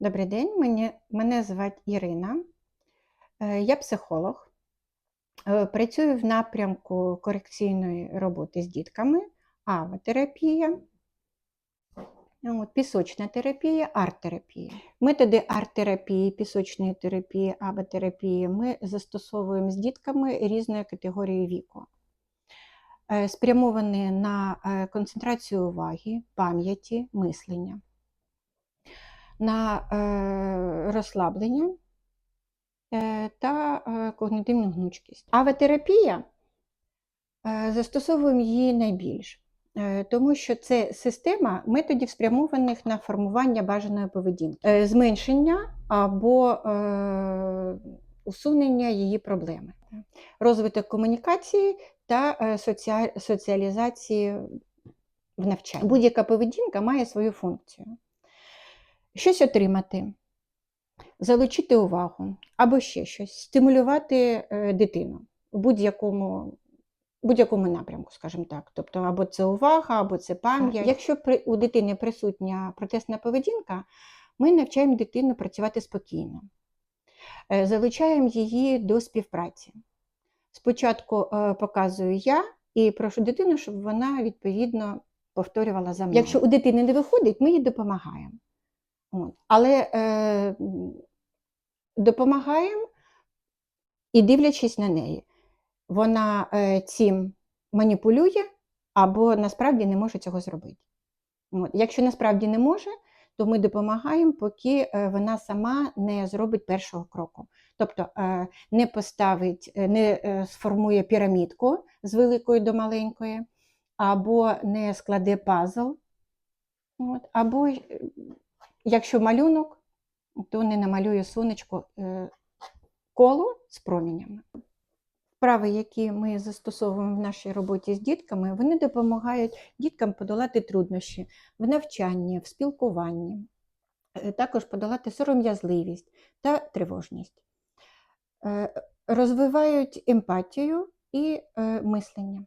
Добрий день, мені, мене звати Ірина. Е, Я психолог. Е, Працюю в напрямку корекційної роботи з дітками, авотерапія, от, пісочна терапія, арт-терапія. Методи арт-терапії, пісочної терапії, авотерапії ми застосовуємо з дітками різної категорії віку. Е, Спрямовані на концентрацію уваги, пам'яті, мислення на е, розслаблення е, та е, когнітивну гнучкість. Авотерапія е, застосовуємо її найбільш, е, тому що це система методів, спрямованих на формування бажаної поведінки, зменшення або е, усунення її проблеми, розвиток комунікації та соціалізації в навчанні. Будь-яка поведінка має свою функцію щось отримати, залучити увагу або ще щось, стимулювати е, дитину в будь-якому будь-якому напрямку, скажімо так. Тобто, або це увага, або це пам'ять. Якщо при, у дитини присутня протестна поведінка, ми навчаємо дитину працювати спокійно, Е, залучаємо її до співпраці. Спочатку е, показую я і прошу дитину, щоб вона відповідно повторювала за мною. Якщо у дитини не виходить, ми їй допомагаємо. Але е, допомагаємо і дивлячись на неї. Вона е, цим маніпулює або насправді не може цього зробити. От. Якщо насправді не може, то ми допомагаємо, поки е, вона сама не зробить першого кроку. Тобто е, не поставить, е, не сформує пірамідку з великої до маленької, або не складе пазл, от, або якщо малюнок, то не намалює сонечко е, коло з промінями. Вправи, які ми застосовуємо в нашій роботі з дітками, вони допомагають діткам подолати труднощі в навчанні, в спілкуванні, е, також подолати сором'язливість та тривожність, Е, розвивають емпатію і мислення.